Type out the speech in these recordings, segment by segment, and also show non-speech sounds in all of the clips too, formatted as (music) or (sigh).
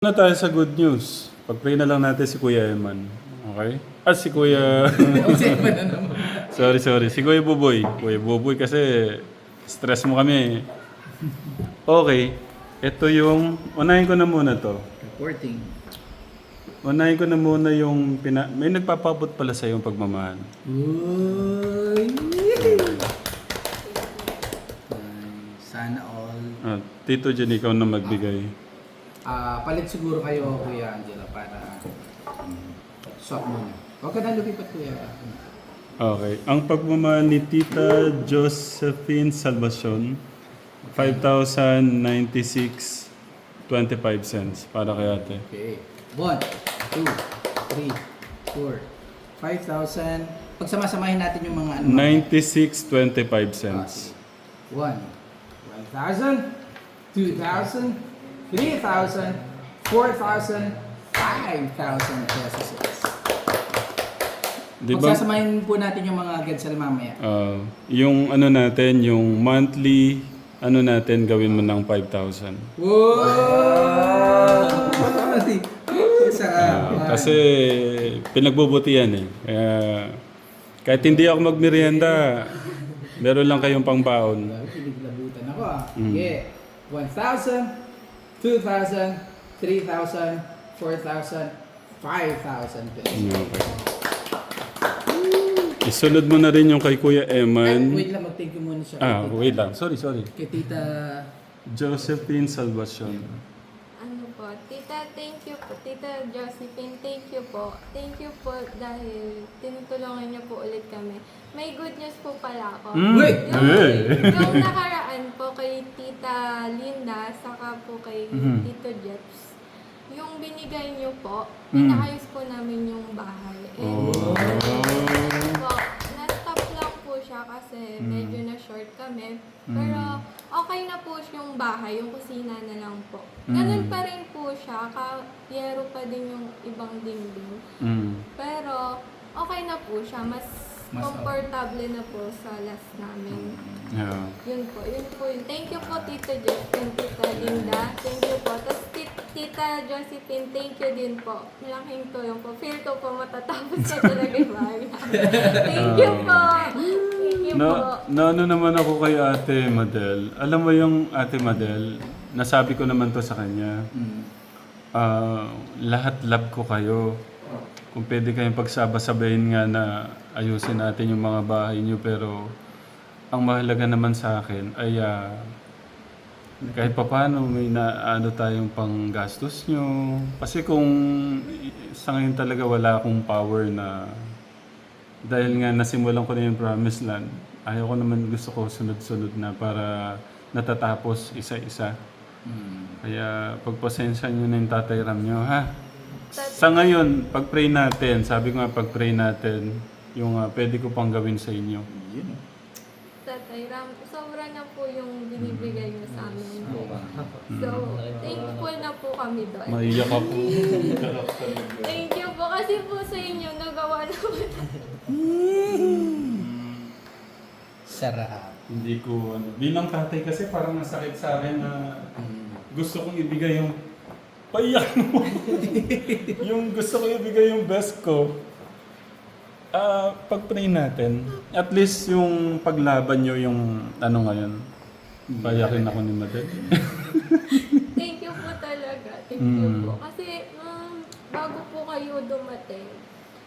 na tayo sa good news. Pag-pray na lang natin si Kuya Eman. Okay? Ah, si Kuya... (laughs) sorry, sorry. Si Kuya Buboy. Kuya Buboy kasi stress mo kami. Okay. Ito yung... Unahin ko na muna to. Reporting. Unahin ko na muna yung... Pina... May nagpapabot pala sa yung pagmamahal. Uy! Sana all. Ah, Tito Jen, ikaw na magbigay. Ah, palit siguro kayo, Kuya Angela, para swap muna. Huwag ka na lumipat, Kuya. Okay. Ang pagmamahal ni Tita Josephine Salvacion, 5,096.25 cents para kay ate. Okay. One, two, three, four, five thousand. Pagsamasamahin natin yung mga ano. 96.25 cents. One, one thousand, two thousand, three thousand, four thousand, five thousand pesos. Di ba? Pagsasamahin po natin yung mga gansal mamaya. ah, yung ano natin, yung monthly, ano natin, gawin mo ng 5,000. Wow! Sa, Ah, kasi pinagbubutihan eh. Kaya kahit hindi ako magmerienda, meron lang kayong pangbaon. Piniglabutan ako ah. Mm. Okay. 1,000, 2,000, 3,000, 4,000, 5,000 pesos. Okay. Isunod mo na rin yung kay Kuya Ay, Eman. wait lang, mag-thank you muna siya. Ah, wait lang. Sorry, sorry. Kay Tita... Josephine Salvacion. Thank you po. Tita Josephine, thank you po. Thank you po dahil tinutulungan niyo po ulit kami. May good news po pala ako. Mm. Wait! Yung, yung (laughs) nakaraan po kay Tita Linda, saka po kay Mhm. Tito Jeps, yung binigay niyo po, Mm. inaayos po namin yung bahay. And, Oh. po, na-stop lang po siya kasi Mm. medyo na-short kami. Mm. Pero okay na po yung bahay, yung kusina na lang po. Mm. Ganun pa rin po siya, ka-yero pa din yung ibang dingding. Mm. Pero okay na po siya, mas, Mas komportable na po sa last namin. Yeah. Yun po, yun po yun. Thank you po Tita Josephine, Tita Linda. Thank you po. Tapos tit- Tita Josephine, thank you din po. Malaking tulong po. Feel ko po matatapos na talaga yung bahay namin. (laughs) Thank you po. Thank you po. Na, na ano naman ako kay Ate Madel. Alam mo yung Ate Madel, nasabi ko naman to sa kanya. Mm. Ah, lahat love ko kayo. Kung pwede kayong pagsaba-sabayin nga na ayusin natin yung mga bahay niyo pero ang mahalaga naman sa akin ay ah, kahit papaano may na ano tayong panggastos nyo. Kasi kung sa ngayon talaga wala akong power na dahil nga nasimulan ko na yung promised land, ayaw ko naman gusto ko sunod-sunod na para natatapos isa-isa. Mm. Kaya pagpasensya nyo na yung tatay Ram nyo, ha? Sa ngayon, pag-pray natin, sabi ko nga pag-pray natin, yung ah, pwede ko pang gawin sa inyo. Yun. Tatay Ram, sobra na po yung binibigay mo sa amin. So, thankful na po kami doon. Maiyak ako. (laughs) Thank you po kasi po sa inyo nagawa naman. Sarap. Hindi ko, ano, bilang tatay kasi parang nasakit sa akin na Mm. gusto kong ibigay yung paiyak mo. (laughs) yung gusto kong ibigay yung best ko. Ah, pag-pray natin, at least yung paglaban nyo yung ano ngayon. Payakin ako ni Madel. (laughs) Thank you po talaga. Thank you Mm. po. Kasi nung bago po kayo dumating,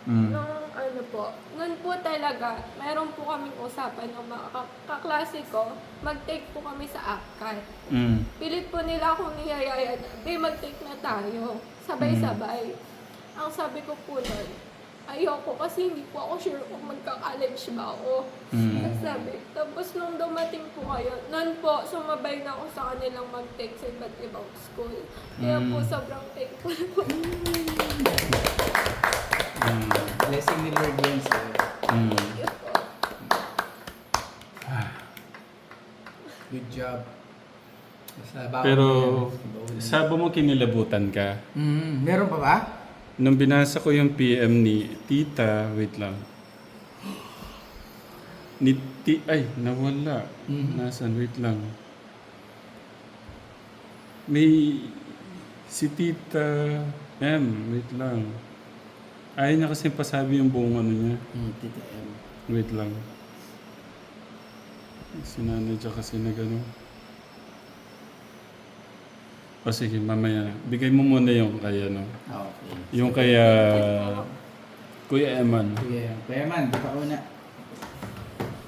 mm. nung ano po, nun po talaga, mayroon po kaming usapan ng mga ka- kaklase ko, mag-take po kami sa APCAT. Mm. Pilit po nila akong niyayaya na, "Be, mag-take na tayo. Sabay-sabay. Ang sabi ko po nun, ayoko kasi hindi po ako sure kung magka-college ba ako. Mm. Tapos sabi, tapos nung dumating po kayo, nun po, sumabay na ako sa kanilang mag-take sa iba't ibang school. Kaya po Mm. sobrang thankful po. (laughs) Mm. Blessing ni Lord yan, sir. Mm. Good job. Basta bawal Pero sabi mo kinilabutan ka. Mm, meron pa ba? Nung binasa ko yung PM ni Tita, wait lang. Ni Ti, ay, nawala. Mhm. Nasaan? Wait lang. May Si Tita M, wait lang. Ayaw niya kasi pasabi yung buong ano niya. Hmm, Tita M. Wait lang. Si nanay siya kasi na gano'n. O sige, mamaya. Bigay mo muna yung kay ano. Ah, Okay. Yung kay ah, Kuya Eman. Sige, Kuya Man, di pa una.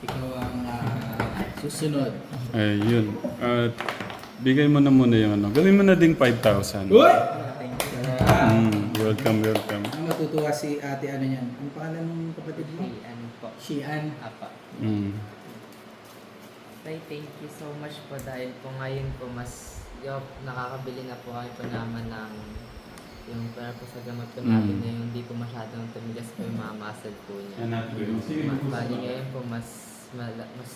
Ikaw ang ah, susunod. Ay, yun. At bigay mo na muna yung ano. Gawin mo na ding 5,000. Uy! Mm, welcome, welcome. Ang matutuwa si ate ano yan? Ang pangalan ng kapatid mo? Ano po? Shian. Apa. Mm. Tay, thank you so much po dahil po ngayon po mas yo, nakakabili na po kayo po naman ng yung para po sa gamot po natin Mm. na yung hindi po masyadong tumigas po yung mga muscle po niya. Yan natin. Sige, Ma- Bali ngayon po mas mala, mas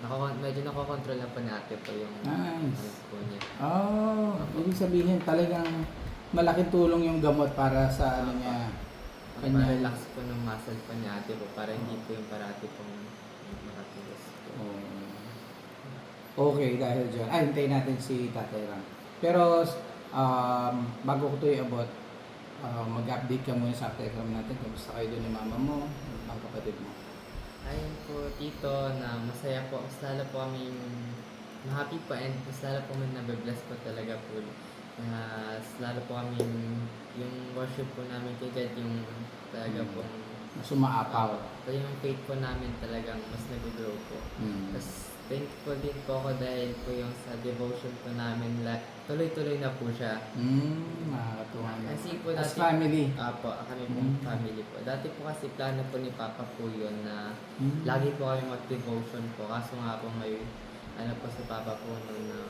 nako medyo nakokontrol na po natin po yung Nice. ano po niya. Oh, ibig sabihin talagang malaking tulong yung gamot para sa ano niya. Kanya. Mag-relax po ng muscle po ni ate po para hindi po yung parati pong makatigas po. Okay, dahil dyan. Ay, hintayin natin si Tatay Ram. Pero, um, bago ko ito iabot, uh, mag-update ka muna sa Tatay Ram natin. Kamusta kayo doon ni mama mo, ang kapatid mo. Ayun po, Tito, na masaya po. Mas lalo po kami happy po and mas lalo po kami nabibless po talaga po. Mas lalo po kami yung worship po namin kay God, yung talaga po. Sumaapaw. So yung faith po namin talagang mas nag-grow po. Hmm. Tapos thankful din po ako dahil po yung sa devotion po namin, la- tuloy-tuloy na po siya. Hmm, nakakatuwa na. Kasi po As dati, family. Apo, kami pong Mm. family po. Dati po kasi plano po ni Papa po yun na Hmm. Lagi po kami mag-devotion po. Kaso nga po may ano po si Papa po nung na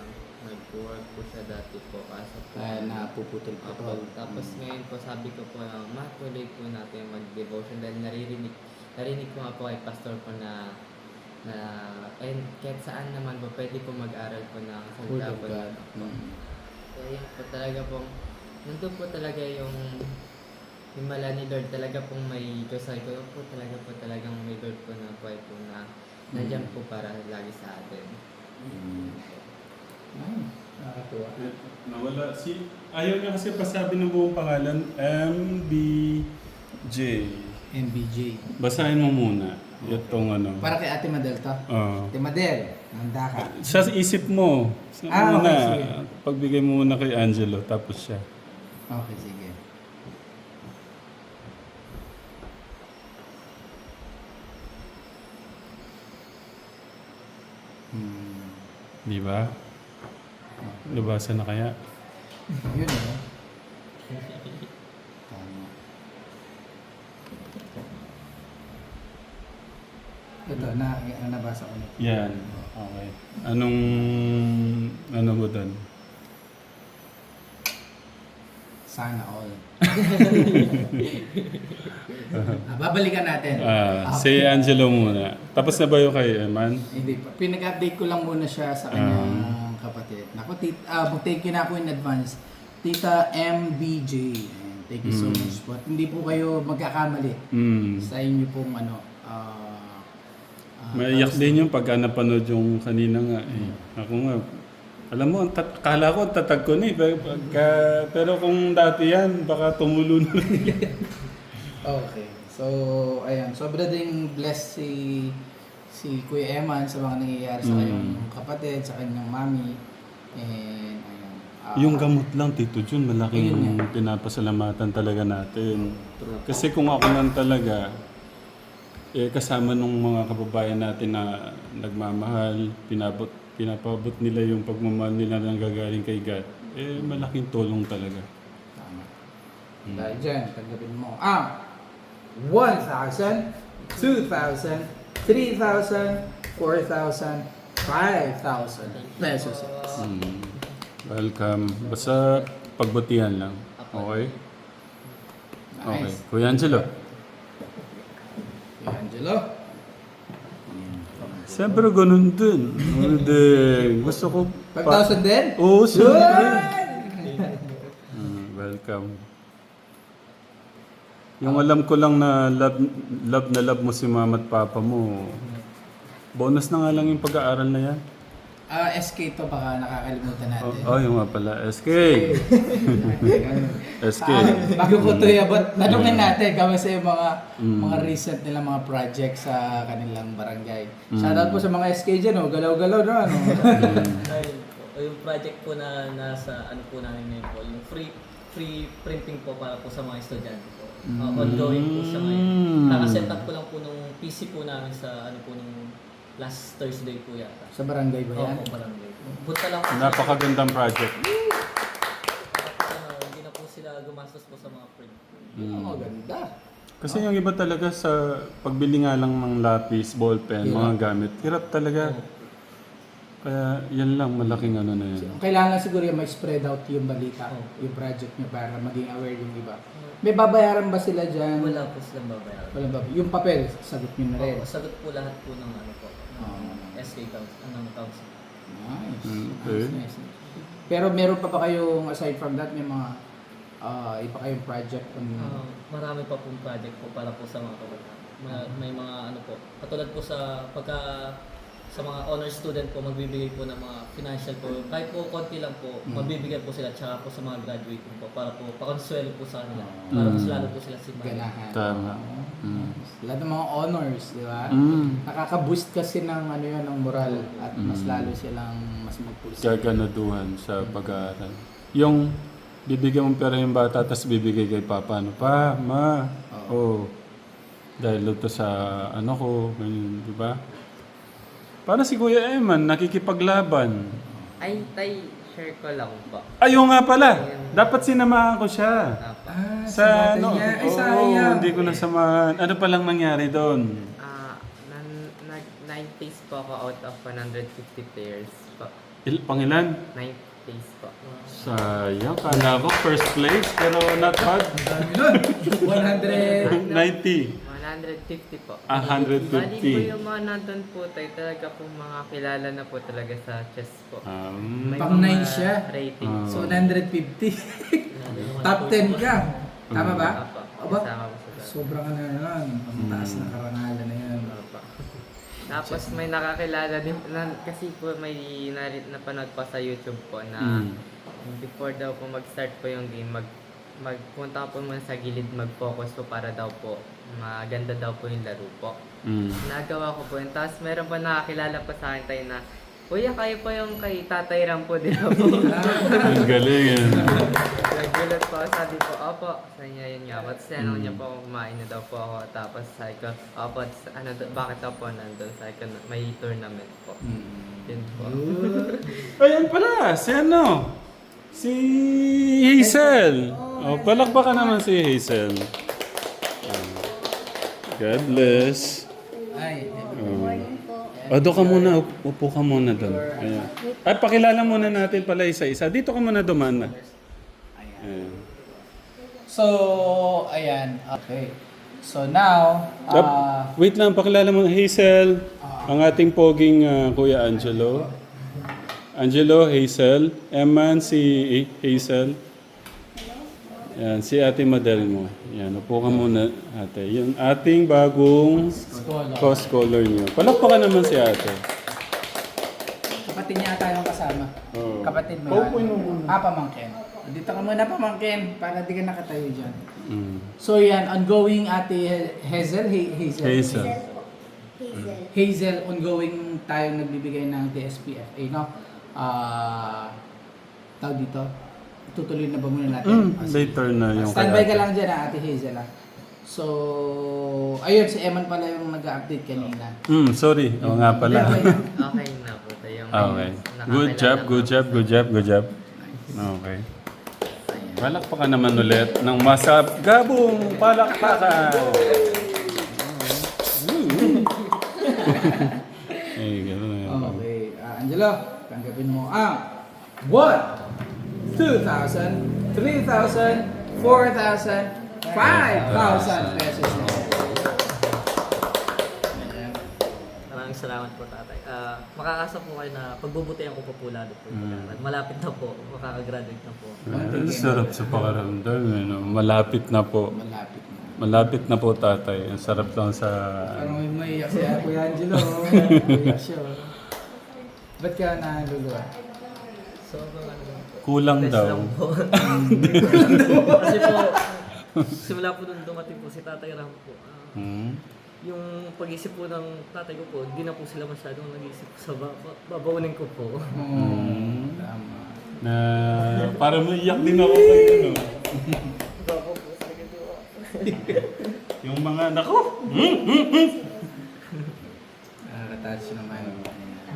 nag-work po siya dati po. Kaso po. Kaya napuputol-putol. Opo. Tapos Hmm. ngayon po sabi ko po na matuloy po natin mag-devotion dahil naririnig, narinig ko nga po kay Pastor po na na and kahit saan naman po pwede po mag-aral po ng Word salita of po. God. Opo. Hmm. Kaya yun po talaga pong nandun po talaga yung himala ni Lord talaga pong may Diyos ay ko po talaga po talagang may Lord po na buhay po na nandyan po para lagi sa atin. Hmm. Nakakatuwa. Nawala si... Ayaw niya kasi pasabi ng buong pangalan. MBJ. MBJ. Basahin mo muna. Itong ano. Para kay Ate Madel to. Oo. Ate Madel, handa ka. Sa isip mo. Sa Ah, muna. okay, sige. Pagbigay mo muna kay Angelo. Tapos siya. Okay, sige. Hmm. Di ba? Nabasa na kaya? Yun eh. Tama. Ito, na, ang nabasa ko na. Yan. Okay. Anong... Ano mo doon? Sana all. (laughs) ah, babalikan natin. Ah, si Angelo muna. Tapos na ba yung kay Eman? Hindi pa. Pinag-update ko lang muna siya sa kanyang kapatid. Naku, tit, ah, thank you na ako in advance. Tita MBJ. Ayan, Thank you so Mm. much po. At hindi po kayo magkakamali Hmm. sa inyo pong ano. ah, ah, Maiyak tapos- din yung pagka napanood yung kanina nga eh. Ako nga, alam mo, ang tat- kala ko tatag ko na eh. Pero, pagka, pero kung dati yan, baka tumulo na. (laughs) Okay. So, ayan. Sobra ding blessed si si Kuya Eman sa mga nangyayari sa Mm. kanyang kapatid, sa kanyang mami. And, ayan. Ah, yung gamot lang, Tito Jun, malaking Ayun pinapasalamatan talaga natin. Kasi kung ako lang talaga, eh, kasama nung mga kababayan natin na nagmamahal, pinabot, pinapabot nila yung pagmamahal nila ng gagaling kay God, eh, malaking tulong talaga. Tama. Mm. Dahil dyan, tanggapin mo. Ah! 1,000, 2,000, 3,000, 4,000, 5,000 pesos. Mm. Welcome. Basta pagbutihan lang. Okay? Okay. Kuya Angelo. Kuya Angelo. Siyempre ganun din. Hindi. Gusto ko... 5,000 din? Oo, siyempre. Yun! Mm, welcome. Yung alam ko lang na love, love na love mo si mama at papa mo, bonus na nga lang yung pag-aaral na yan. Ah, SK to baka nakakalimutan natin. Oh, yung nga pala, SK. SK. (laughs) Ah, bago ko ito iabot, tanungin natin kami sa yung mga Mm. mga recent nilang mga project sa kanilang barangay. Mm. Shoutout po sa mga SK dyan, oh. galaw-galaw no, ano. (laughs) Po. Yung project po na nasa ano po namin ngayon po, yung free free printing po para po sa mga estudyante po. Uh, ongoing po siya ngayon. Mm. Nakaset up ko lang po nung PC po namin sa ano po nung last Thursday po yata. sa barangay ba yan? Opo, barangay. Punta lang po sila. Napakagandang project. Ano, hindi na po sila gumastos po sa mga print. Mm. Oh, ganda. Kasi yung iba talaga sa pagbili nga lang ng lapis, ballpen, mga gamit, hirap talaga. Kaya yan lang, malaking ano na yun. Kailangan siguro yung mag-spread out yung balita, yung project nyo para maging aware yung iba. May babayaran ba sila dyan? Wala po silang babayaran. Wala ba? Yung papel, sagot nyo na rin. Opo, sagot po lahat po ng ano po, ng. SK Council, anong council. Nice. Mm, okay. Nice, nice. Pero meron pa ba kayong, aside from that, may mga ah, iba kayong project on... Ah, marami pa pong project po para po sa mga kabataan. Ma- may mga ano po, katulad po sa pagka sa mga honor student po, magbibigay po ng mga financial po. Kahit po konti lang po, magbibigay po sila tsaka po sa mga graduating po para po pakonsuelo po sa kanila. Para mas Mm. lalo po sila simbahan. ganahan. Tama. Mm. Lahat ng mga honors, di ba? Mm. Nakaka-boost kasi ng ano yun, ng moral at mas Mm. lalo silang mas magpulsa. Gaganaduhan sa pag-aaral. Yung bibigyan mo pera yung bata, tapos bibigay kay papa, ano, pa, ma, oh. Dahil ito sa ano ko, ganyan, di ba? Para si Kuya Eman, nakikipaglaban. Ay, tay, share ko lang po. Ayun nga pala, dapat sinamahan ko siya. Ah, Sa ano, niya. Ay, oo, sayang. hindi ko nasamahan. Ano palang nangyari doon? Ah, nan, nag 90s po ako out of 150 players po. Il, pangilan? 90s po. Sayang, kala ko first place, pero not bad. Dami nun. (laughs) 100. 90. 150 po. Ah, Bali po 150. yung mga nandun po tayo, talaga po mga kilala na po talaga sa chess po. Um, May Pang mga nine siya. Ratings. So, 150. (laughs) Top 10 ka. Tama ba? Apa. Aba, Kasama po sa dati. sobrang ano na yun. Ang taas na karangalan na yun. Apa. Tapos may nakakilala din, na, kasi po may narit, napanood pa sa YouTube po na Mm. before daw po mag-start po yung game, mag magpunta po muna sa gilid, mag-focus po para daw po maganda daw po yung laro po. Mm. Nagawa ko po yun. Tapos meron pa nakakilala pa sa akin tayo na, Kuya, kayo pa yung kay Tatay Ram po din (laughs) po. Ang galing yan. Nagulat po sabi ko, opo, sa niya yun nga. Tapos ano niya po, kumain na daw po ako. Tapos sabi ko, opo, ano, bakit daw po nandun? Sabi ko, may tournament po. Yun po. Ayan pala, si ano? Si Hazel. Oh, palakpakan naman si Hazel. God bless. Ay, Oh. O, doon ka muna. Up- Upo ka muna doon. Ayan. Ay, pakilala muna natin pala isa-isa. Dito ka muna dumaan na. Ayan. So, ayan. Okay. So now, ah, wait lang, pakilala mo. Hazel, ang ating poging ah, Kuya Angelo. Angelo, Hazel. Eman, si Hazel. Yan, si ate Madel mo. Yan, upo ka muna, ate. Yung ating bagong scholar. co-scholar niyo. Palakpakan naman si ate. Kapatid niya tayo kasama. Oo. Kapatid mo Paupuin yan. mo muna. Ah, pamangkin. Dito ka muna pamangkin para di ka nakatayo dyan. Mm. So yan, ongoing ate Hazel, He- Hazel. Hazel. Hazel, ongoing tayo nagbibigay ng TSPFA, no? Ah, tawag dito. Tutuloy na ba muna natin? Mm, later na yung Standby ka lang dyan, ah, ate Hazel, ah. So, ayun, si Eman pala yung nag-update kanina. Mm, sorry. Oo nga pala. Okay. (laughs) Okay na po tayo. Okay. Good job, good job, good job, good job. Okay. Palakpakan naman ulit ng masap. Gabong palakpakan! (laughs) Ay, gano'n yan. Okay, ah, Angelo, tanggapin mo ang 1, 2,000, 3,000, 4,000, 5,000 pesos na. Maraming salamat po tatay. Ah, makakasa po kayo na pagbubutihan ko po po lalo po. pag-aaral. Malapit na po, makakagraduate na po. Ay, sarap sa pakaramdam. Ano? Malapit na po. Malapit na. Malapit na po, tatay. Ang sarap lang sa... Parang may maiyak si Kuya Angelo. (laughs) Maiyak siya. oh. Ba't ka naluluwa? Sobrang ano. Kulang Test daw. lang po. (laughs) Kasi po, simula po nung dumating po si Tatay Ram po, ah, Hmm? yung pag-isip po ng tatay ko po, hindi na po sila masyadong nag-isip sa baba, babaunin ko po. Hmm. Tama. Na para maiyak din ako sa ano. (laughs) Yung mga nako. Nakaka-touch naman.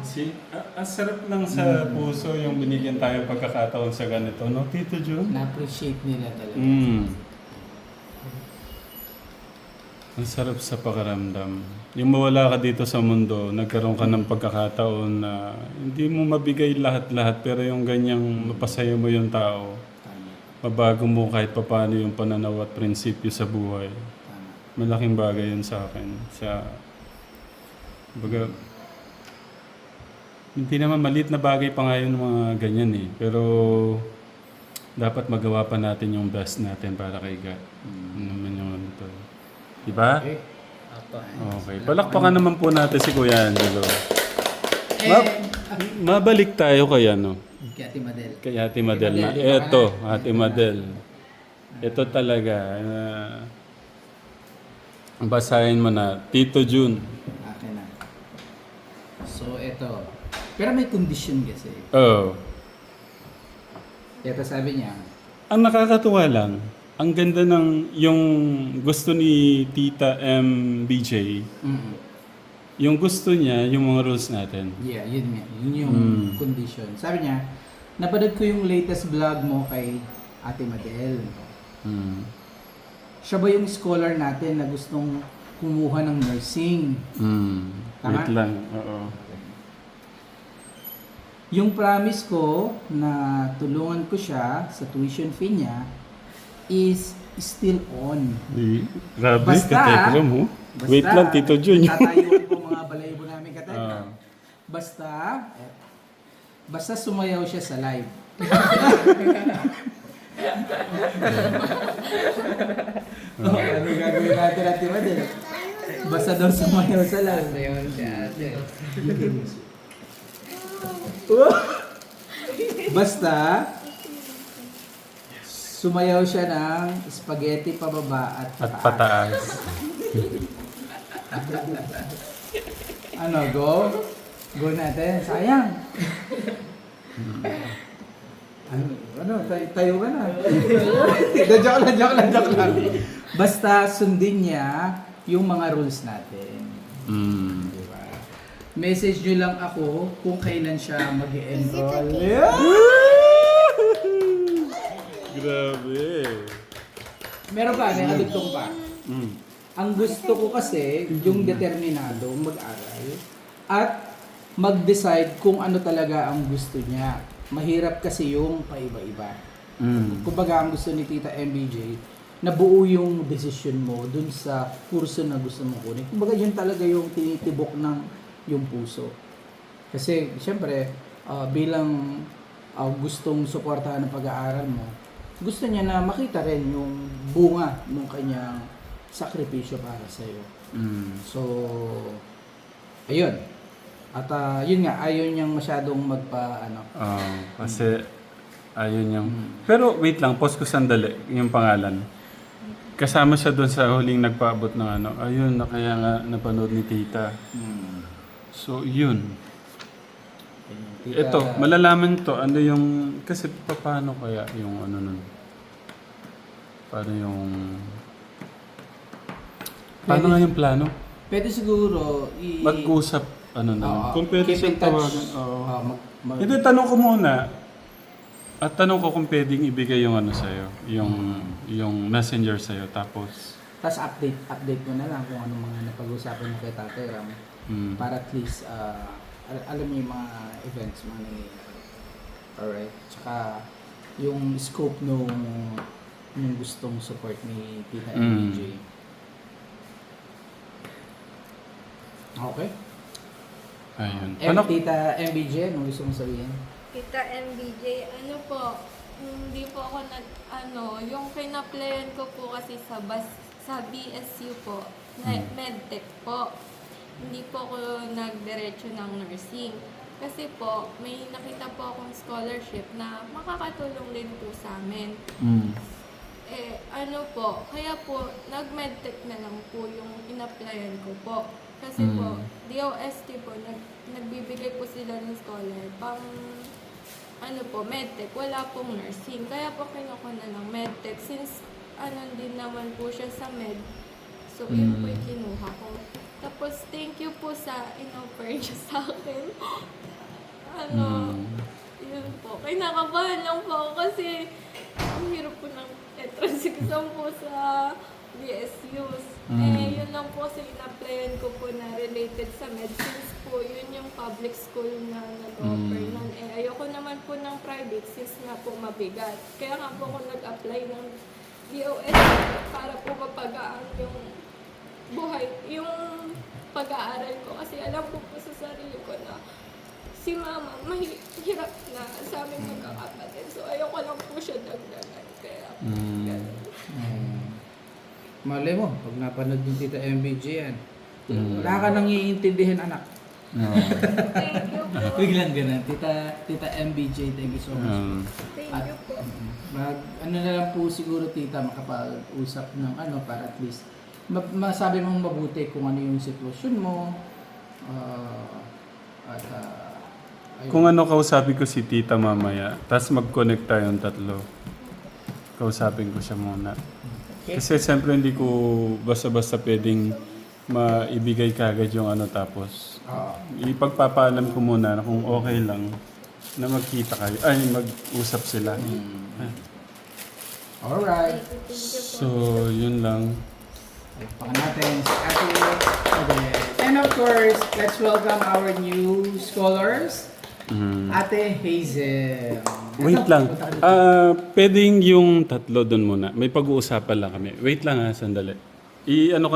Si, a- ang sarap lang sa puso yung binigyan tayo pagkakataon sa ganito, no? Tito Jun? Na-appreciate nila talaga. Mm. Ang sarap sa pakaramdam. Yung mawala ka dito sa mundo, nagkaroon ka ng pagkakataon na hindi mo mabigay lahat-lahat pero yung ganyang mapasaya mo yung tao, Tama. mabago mo kahit papano yung pananaw at prinsipyo sa buhay. Tama. Malaking bagay yun sa akin. Sa, baga, hindi naman maliit na bagay pa nga yun mga ganyan eh. Pero, dapat magawa pa natin yung best natin para kay God. Ano naman yung ano to. Diba? Okay. Apa. Okay. Palakpakan naman po natin si Kuya Angelo. Eh, Ma- mabalik tayo kay ano. kay Ate Madel. Kay Ate Madel Madel, Eto, ito. Ate Madel. Ito talaga. ah, basahin mo na. Tito Jun. Akin na. So, eto. Pero may condition kasi. Oh. Ito sabi niya, Ang nakakatuwa lang, ang ganda ng yung gusto ni Tita MBJ, mm yung gusto niya, yung mga rules natin. yeah, yun nga. Yun yung Mm. condition. Sabi niya, napanood ko yung latest vlog mo kay Ate Madel. Mm. Siya ba yung scholar natin na gustong kumuha ng nursing? Mm. Tama? Wait lang. Oo. Yung promise ko na tulungan ko siya sa tuition fee niya is still on. Di, grabe, Basta- katekra mo. Basta, Wait lang, Tito Jun. Tatayuan ko mga balaybo namin katekra. Ah. Basta, basta sumayaw siya sa live. (laughs) oh, ano gagawin natin natin Madel? Basta daw sumayaw sa live. Ayun si ate. (laughs) Basta, sumayaw siya ng spaghetti pababa at At pataas. pataas. (laughs) Ano, go? Go natin. Sayang. ano, ano, tay- tayo ka na. De, (laughs) joke lang, joke lang, joke lang. Basta sundin niya yung mga rules natin. Mm. Message nyo lang ako kung kailan siya mag enroll Grabe. Meron pa, may kadugtong pa. Mm. Ang gusto ko kasi, yung determinado mag-aral at mag-decide kung ano talaga ang gusto niya. Mahirap kasi yung paiba-iba. Mm. Kumbaga, ang gusto ni Tita MBJ, nabuo yung decision mo dun sa kurso na gusto mong kunin. Kumbaga, yun talaga yung tinitibok ng yung puso. Kasi, siyempre, ah, bilang ah, gustong suportahan ng pag-aaral mo, gusto niya na makita rin yung bunga ng kanyang sakripisyo para sa'yo. Mm. So, ayun. At ah, yun nga, ayaw niyang masyadong magpa, ano, Ah, kasi ayun yung... Pero wait lang, pause ko sandali yung pangalan. Kasama siya doon sa huling nagpaabot ng ano. Ayun, na kaya nga napanood ni Tita. So, yun. Tita- Ito, malalaman to. Ano yung... Kasi pa- paano kaya yung ano nun? Paano yung... Paano nga yung plano? Pwede siguro i- Mag-usap, ano na. Oo, Kung pwede keep siyang in touch. tawagan. Oo. Oo, mag, mag- Hindi, tanong ko muna. At tanong ko kung pwedeng ibigay yung ano sa'yo, yung, yung messenger sa'yo. Tapos, Tapos update, update mo na lang kung anong mga napag-usapan mo kay Tate Ram mm, para at least ah, al- alam niyo yung mga events, mga nangyayari. Alright? Tsaka yung scope nung yung gustong support ni Tita Mm. MJ. Okay? ayun. Eh, Ano? Tita MBJ, anong gusto mong sabihin? Kita MBJ, ano po, hindi po ako nag, ano, yung pinaplayan ko po kasi sa bas, sa BSU po, na Hmm. medtech po. Hindi po ako nagdiretso ng nursing. Kasi po, may nakita po akong scholarship na makakatulong din po sa amin. Mm. Eh, ano po, kaya po, nag-medtech na lang po yung in-applyan ko po. Kasi po, Mm. DOST po, nag, nagbibigay po sila ng scholar. Pang, ano po, medtech, wala pong nursing. Kaya po kinuha na ng medtech. Since, ano din naman po siya sa med. So, yun Mm. po yung kinuha ko. Tapos, thank you po sa in-offer niyo (laughs) sa akin. ano, Mm. yun po. Kinakabahan lang po ako kasi ang hirap po ng entrance exam po sa BSUs. Mm. Eh, yun lang po kasi in-applyan ko po na related sa medicines po. Yun yung public school na nag-offer Mm. nun. Eh, ayoko naman po ng private since nga po mabigat. Kaya nga po ako nag-apply ng DOS para po mapagaan yung buhay, yung pag-aaral ko. Kasi alam ko po sa sarili ko na si mama mahirap na sa aming magkakapatid. So, ayoko lang po siya dagdagan. Kaya, Mm. Mm. Malay mo, pag napanood yung Tita MBJ yan, Mm. wala ka nang iintindihan anak. No. Thank you po. Biglang ganun. Tita, Tita MBJ, thank you so much. Um, Thank At, you po. mag, ano na lang po siguro tita, makapag-usap ng ano para at least ma- masabi mong mabuti kung ano yung sitwasyon mo. ah, at ah, ayun. kung ano kausapin ko si tita mamaya, tapos mag-connect tayong tatlo. Kausapin ko siya muna. Okay. Kasi siyempre hindi ko basta-basta pwedeng maibigay kagad yung ano tapos Ah, ipagpapaalam ko muna na kung okay lang na magkita kayo, ay mag-usap sila. alright. You po. So, yun lang. Baka natin si Ate Odette. And of course, let's welcome our new scholars, Mm. Ate Hazel. Wait Ito, lang. punta ka dito. Ah, pwedeng yung tatlo doon muna. May pag-uusapan lang kami. Wait lang ha, sandali. I-ano ko